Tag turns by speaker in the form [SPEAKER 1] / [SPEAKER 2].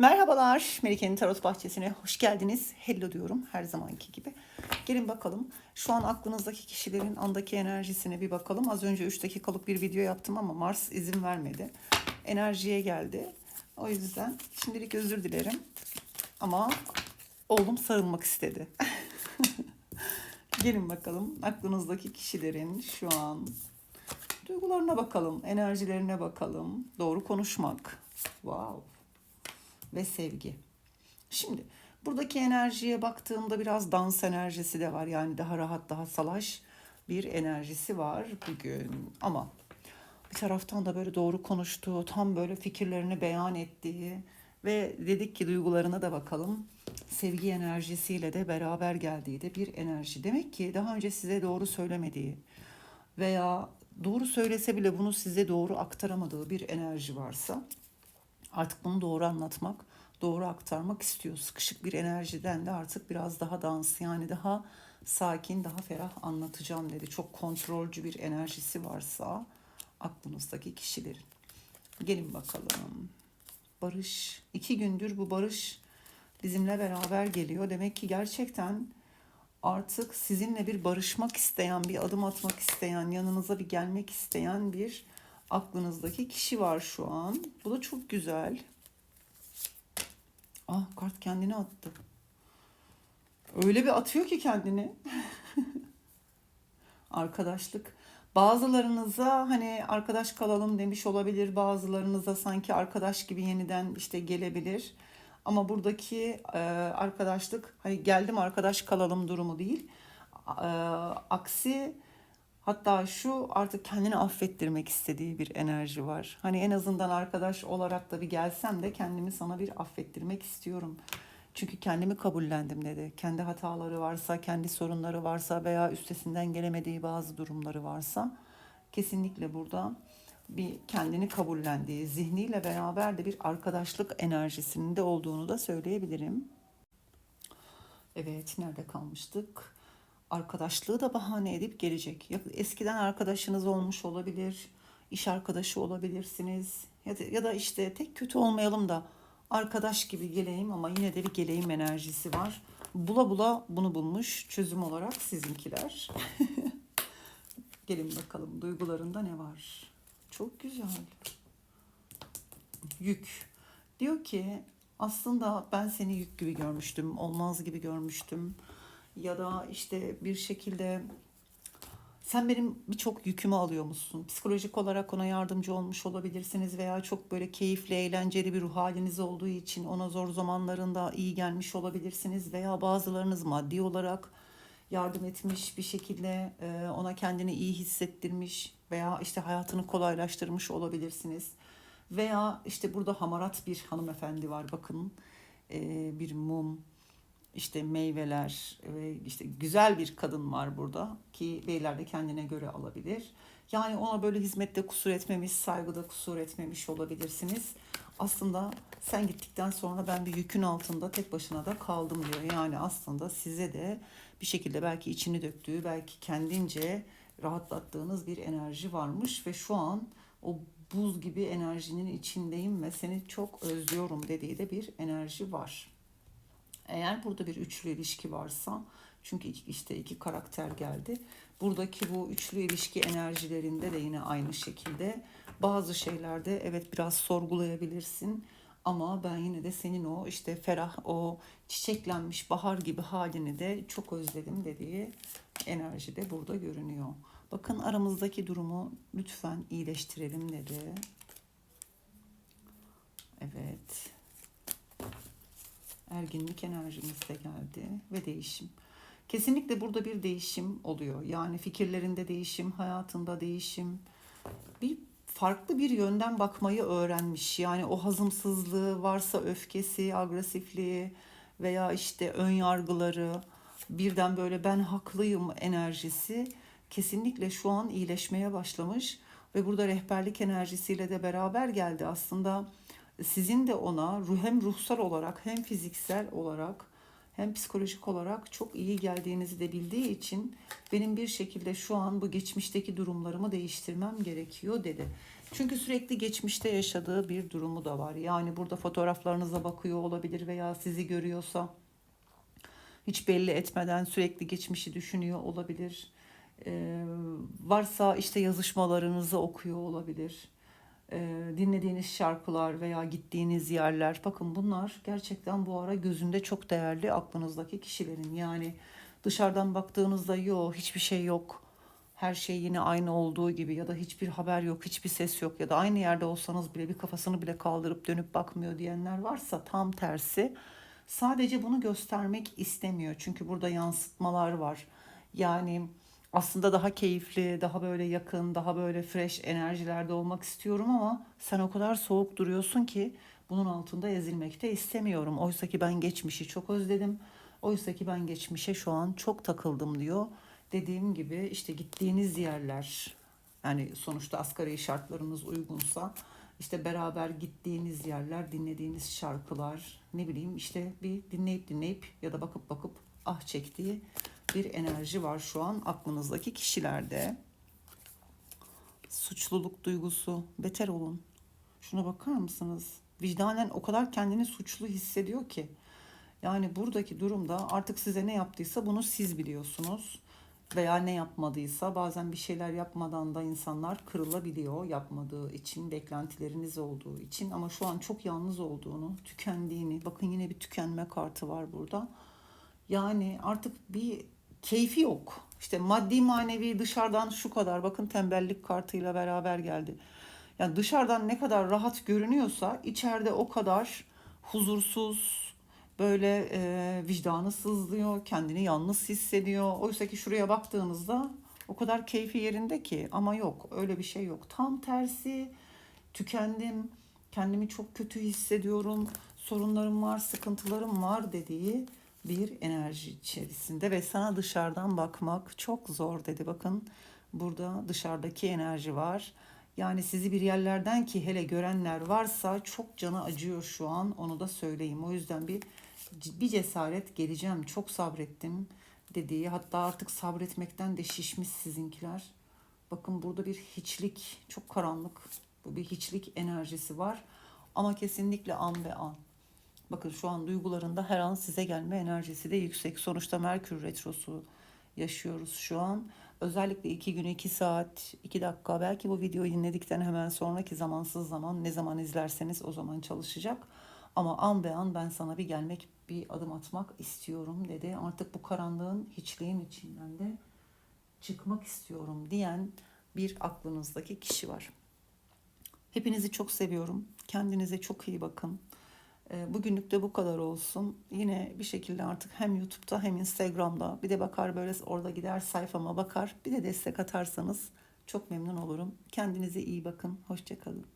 [SPEAKER 1] Merhabalar, Melike'nin Tarot Bahçesi'ne hoş geldiniz. Hello diyorum her zamanki gibi. Gelin bakalım şu an aklınızdaki kişilerin andaki enerjisine bir bakalım. Az önce 3 dakikalık bir video yaptım ama Mars izin vermedi. Enerjiye geldi. O yüzden şimdilik özür dilerim. Ama oğlum sarılmak istedi. Gelin bakalım aklınızdaki kişilerin şu an duygularına bakalım, enerjilerine bakalım. Doğru konuşmak. Wow ve sevgi. Şimdi buradaki enerjiye baktığımda biraz dans enerjisi de var. Yani daha rahat, daha salaş bir enerjisi var bugün. Ama bir taraftan da böyle doğru konuştuğu, tam böyle fikirlerini beyan ettiği ve dedik ki duygularına da bakalım. Sevgi enerjisiyle de beraber geldiği de bir enerji. Demek ki daha önce size doğru söylemediği veya doğru söylese bile bunu size doğru aktaramadığı bir enerji varsa Artık bunu doğru anlatmak, doğru aktarmak istiyor. Sıkışık bir enerjiden de artık biraz daha dans yani daha sakin, daha ferah anlatacağım dedi. Çok kontrolcü bir enerjisi varsa aklınızdaki kişilerin. Gelin bakalım. Barış. iki gündür bu barış bizimle beraber geliyor. Demek ki gerçekten artık sizinle bir barışmak isteyen, bir adım atmak isteyen, yanınıza bir gelmek isteyen bir aklınızdaki kişi var şu an. Bu da çok güzel. Ah kart kendini attı. Öyle bir atıyor ki kendini. Arkadaşlık. Bazılarınıza hani arkadaş kalalım demiş olabilir. Bazılarınıza sanki arkadaş gibi yeniden işte gelebilir. Ama buradaki e, arkadaşlık hani geldim arkadaş kalalım durumu değil. E, aksi Hatta şu artık kendini affettirmek istediği bir enerji var. Hani en azından arkadaş olarak da bir gelsem de kendimi sana bir affettirmek istiyorum. Çünkü kendimi kabullendim dedi. Kendi hataları varsa, kendi sorunları varsa veya üstesinden gelemediği bazı durumları varsa kesinlikle burada bir kendini kabullendiği, zihniyle beraber de bir arkadaşlık enerjisinin de olduğunu da söyleyebilirim. Evet, nerede kalmıştık? Arkadaşlığı da bahane edip gelecek. Eskiden arkadaşınız olmuş olabilir, iş arkadaşı olabilirsiniz ya da, ya da işte tek kötü olmayalım da arkadaş gibi geleyim ama yine de bir geleyim enerjisi var. Bula bula bunu bulmuş çözüm olarak sizinkiler. Gelin bakalım duygularında ne var? Çok güzel. Yük. Diyor ki aslında ben seni yük gibi görmüştüm, olmaz gibi görmüştüm ya da işte bir şekilde sen benim birçok yükümü alıyormuşsun. Psikolojik olarak ona yardımcı olmuş olabilirsiniz veya çok böyle keyifli, eğlenceli bir ruh haliniz olduğu için ona zor zamanlarında iyi gelmiş olabilirsiniz veya bazılarınız maddi olarak yardım etmiş bir şekilde e, ona kendini iyi hissettirmiş veya işte hayatını kolaylaştırmış olabilirsiniz. Veya işte burada hamarat bir hanımefendi var bakın e, bir mum işte meyveler ve işte güzel bir kadın var burada ki beyler de kendine göre alabilir. Yani ona böyle hizmette kusur etmemiş, saygıda kusur etmemiş olabilirsiniz. Aslında sen gittikten sonra ben bir yükün altında tek başına da kaldım diyor. Yani aslında size de bir şekilde belki içini döktüğü, belki kendince rahatlattığınız bir enerji varmış ve şu an o buz gibi enerjinin içindeyim ve seni çok özlüyorum dediği de bir enerji var. Eğer burada bir üçlü ilişki varsa çünkü işte iki karakter geldi. Buradaki bu üçlü ilişki enerjilerinde de yine aynı şekilde bazı şeylerde evet biraz sorgulayabilirsin. Ama ben yine de senin o işte ferah o çiçeklenmiş bahar gibi halini de çok özledim dediği enerji de burada görünüyor. Bakın aramızdaki durumu lütfen iyileştirelim dedi. Evet erginlik enerjimiz de geldi ve değişim. Kesinlikle burada bir değişim oluyor. Yani fikirlerinde değişim, hayatında değişim. Bir farklı bir yönden bakmayı öğrenmiş. Yani o hazımsızlığı varsa öfkesi, agresifliği veya işte ön yargıları birden böyle ben haklıyım enerjisi kesinlikle şu an iyileşmeye başlamış ve burada rehberlik enerjisiyle de beraber geldi. Aslında sizin de ona hem ruhsal olarak hem fiziksel olarak hem psikolojik olarak çok iyi geldiğinizi de bildiği için benim bir şekilde şu an bu geçmişteki durumlarımı değiştirmem gerekiyor dedi. Çünkü sürekli geçmişte yaşadığı bir durumu da var. Yani burada fotoğraflarınıza bakıyor olabilir veya sizi görüyorsa hiç belli etmeden sürekli geçmişi düşünüyor olabilir. Ee, varsa işte yazışmalarınızı okuyor olabilir. Ee, dinlediğiniz şarkılar veya gittiğiniz yerler. Bakın bunlar gerçekten bu ara gözünde çok değerli aklınızdaki kişilerin. Yani dışarıdan baktığınızda yok hiçbir şey yok. Her şey yine aynı olduğu gibi ya da hiçbir haber yok, hiçbir ses yok ya da aynı yerde olsanız bile bir kafasını bile kaldırıp dönüp bakmıyor diyenler varsa tam tersi. Sadece bunu göstermek istemiyor. Çünkü burada yansıtmalar var. Yani aslında daha keyifli, daha böyle yakın, daha böyle fresh enerjilerde olmak istiyorum ama sen o kadar soğuk duruyorsun ki bunun altında ezilmek de istemiyorum. Oysa ki ben geçmişi çok özledim. Oysa ki ben geçmişe şu an çok takıldım diyor. Dediğim gibi işte gittiğiniz yerler yani sonuçta asgari şartlarınız uygunsa işte beraber gittiğiniz yerler, dinlediğiniz şarkılar, ne bileyim işte bir dinleyip dinleyip ya da bakıp bakıp ah çektiği bir enerji var şu an aklınızdaki kişilerde. Suçluluk duygusu, beter olun. Şuna bakar mısınız? Vicdanen o kadar kendini suçlu hissediyor ki. Yani buradaki durumda artık size ne yaptıysa bunu siz biliyorsunuz. Veya ne yapmadıysa bazen bir şeyler yapmadan da insanlar kırılabiliyor yapmadığı için, beklentileriniz olduğu için. Ama şu an çok yalnız olduğunu, tükendiğini, bakın yine bir tükenme kartı var burada. Yani artık bir keyfi yok. İşte maddi manevi dışarıdan şu kadar bakın tembellik kartıyla beraber geldi. Yani dışarıdan ne kadar rahat görünüyorsa içeride o kadar huzursuz, böyle e, vicdanı sızlıyor, kendini yalnız hissediyor. Oysa ki şuraya baktığınızda o kadar keyfi yerinde ki ama yok öyle bir şey yok. Tam tersi tükendim, kendimi çok kötü hissediyorum, sorunlarım var, sıkıntılarım var dediği bir enerji içerisinde ve sana dışarıdan bakmak çok zor dedi. Bakın burada dışarıdaki enerji var. Yani sizi bir yerlerden ki hele görenler varsa çok canı acıyor şu an onu da söyleyeyim. O yüzden bir bir cesaret geleceğim çok sabrettim dediği hatta artık sabretmekten de şişmiş sizinkiler. Bakın burada bir hiçlik çok karanlık bu bir hiçlik enerjisi var ama kesinlikle an ve an. Bakın şu an duygularında her an size gelme enerjisi de yüksek. Sonuçta Merkür Retrosu yaşıyoruz şu an. Özellikle iki gün, iki saat, iki dakika belki bu videoyu dinledikten hemen sonraki zamansız zaman ne zaman izlerseniz o zaman çalışacak. Ama an be an ben sana bir gelmek, bir adım atmak istiyorum dedi. Artık bu karanlığın, hiçliğin içinden de çıkmak istiyorum diyen bir aklınızdaki kişi var. Hepinizi çok seviyorum. Kendinize çok iyi bakın. Ee, Bugünlük de bu kadar olsun. Yine bir şekilde artık hem YouTube'da hem Instagram'da bir de bakar böyle orada gider sayfama bakar. Bir de destek atarsanız çok memnun olurum. Kendinize iyi bakın. Hoşçakalın.